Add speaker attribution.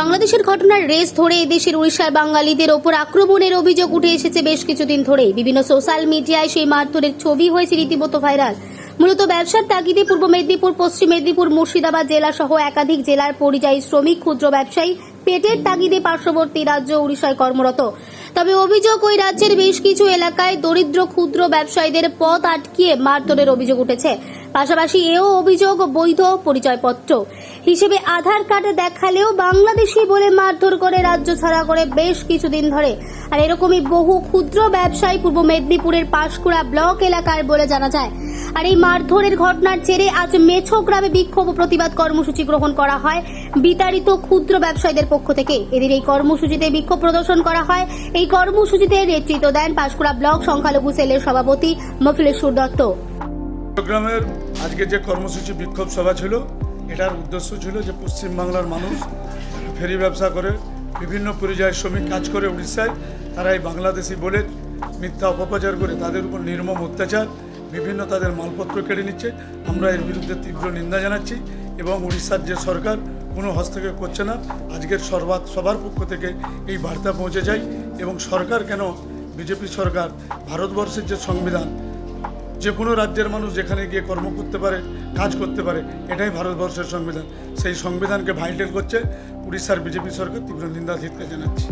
Speaker 1: বাংলাদেশের ঘটনার রেস ধরে এদেশের উড়িষ্যার বাঙালিদের ওপর আক্রমণের অভিযোগ উঠে এসেছে বেশ কিছুদিন ধরেই। বিভিন্ন সোশ্যাল মিডিয়ায় সেই মারধরের ছবি হয়েছে রীতিমতো ভাইরাল। মূলত ব্যবসার তাগিদে পূর্ব মেদিনীপুর, পশ্চিম মেদিনীপুর, মুর্শিদাবাদ জেলা সহ একাধিক জেলার পরিযায়ী শ্রমিক, ক্ষুদ্র ব্যবসায়ী পেটের তাগিদে পার্শ্ববর্তী রাজ্য উড়িষ্যায় কর্মরত। তবে অভিযোগ, ওই রাজ্যের বেশ কিছু এলাকায় দরিদ্র, ক্ষুদ্র ব্যবসায়ীদের পথ আটকিয়ে মারধরের অভিযোগ উঠেছে। পাশাপাশি এও অভিযোগ বৈধ পরিচয়পত্র। হিসেবে আধার কার্ড দেখালেও বাংলাদেশি বলে মারধর করে রাজ্য ছাড়া করে বেশ কিছুদিন ধরে। আর এরকমই বহু ক্ষুদ্র ব্যবসায়ী পূর্ব মেদিনীপুরের পাশকুড়া ব্লক এলাকার বলে জানা যায়। আর এই মারধরের ঘটনার জেরে আজ মেছো গ্রামে বিক্ষোভ প্রতিবাদ কর্মসূচি গ্রহণ করা হয় বিতাড়িত ক্ষুদ্র ব্যবসায়ীদের পক্ষ থেকে। এদের এই কর্মসূচিতে বিক্ষোভ প্রদর্শন করা হয়। এই কর্মসূচিতে নেতৃত্ব দেন পাঁশকুড়া ব্লক সংখ্যালঘু সেলের সভাপতি মফিলেশ্বর দত্ত।
Speaker 2: চট্টগ্রামের আজকে যে কর্মসূচি বিক্ষোভ সভা ছিল, এটার উদ্দেশ্য ছিল যে পশ্চিমবাংলার মানুষ ফেরি ব্যবসা করে, বিভিন্ন পরিযায়ী শ্রমিক কাজ করে উড়িষ্যায়, তারা এই বাংলাদেশি বলে মিথ্যা অপপ্রচার করে তাদের উপর নির্মম অত্যাচার, বিভিন্ন তাদের মালপত্র কেড়ে নিচ্ছে। আমরা এর বিরুদ্ধে তীব্র নিন্দা জানাচ্ছি এবং উড়িষ্যার যে সরকার কোনো হস্তক্ষেপ করছে না। আজকের সর্বাত সবার পক্ষ থেকে এই বার্তা পৌঁছে যায় এবং সরকার কেন, বিজেপি সরকার ভারতবর্ষের যে সংবিধান যে কোনো রাজ্যের মানুষ যেখানে গিয়ে কর্ম করতে পারে, কাজ করতে পারে, এটাই ভারতবর্ষের সংবিধান। সেই সংবিধানকে ভাইটেল করছে উড়িষ্যার বিজেপি সরকার তীব্র নিন্দা জিতকে জানাচ্ছি।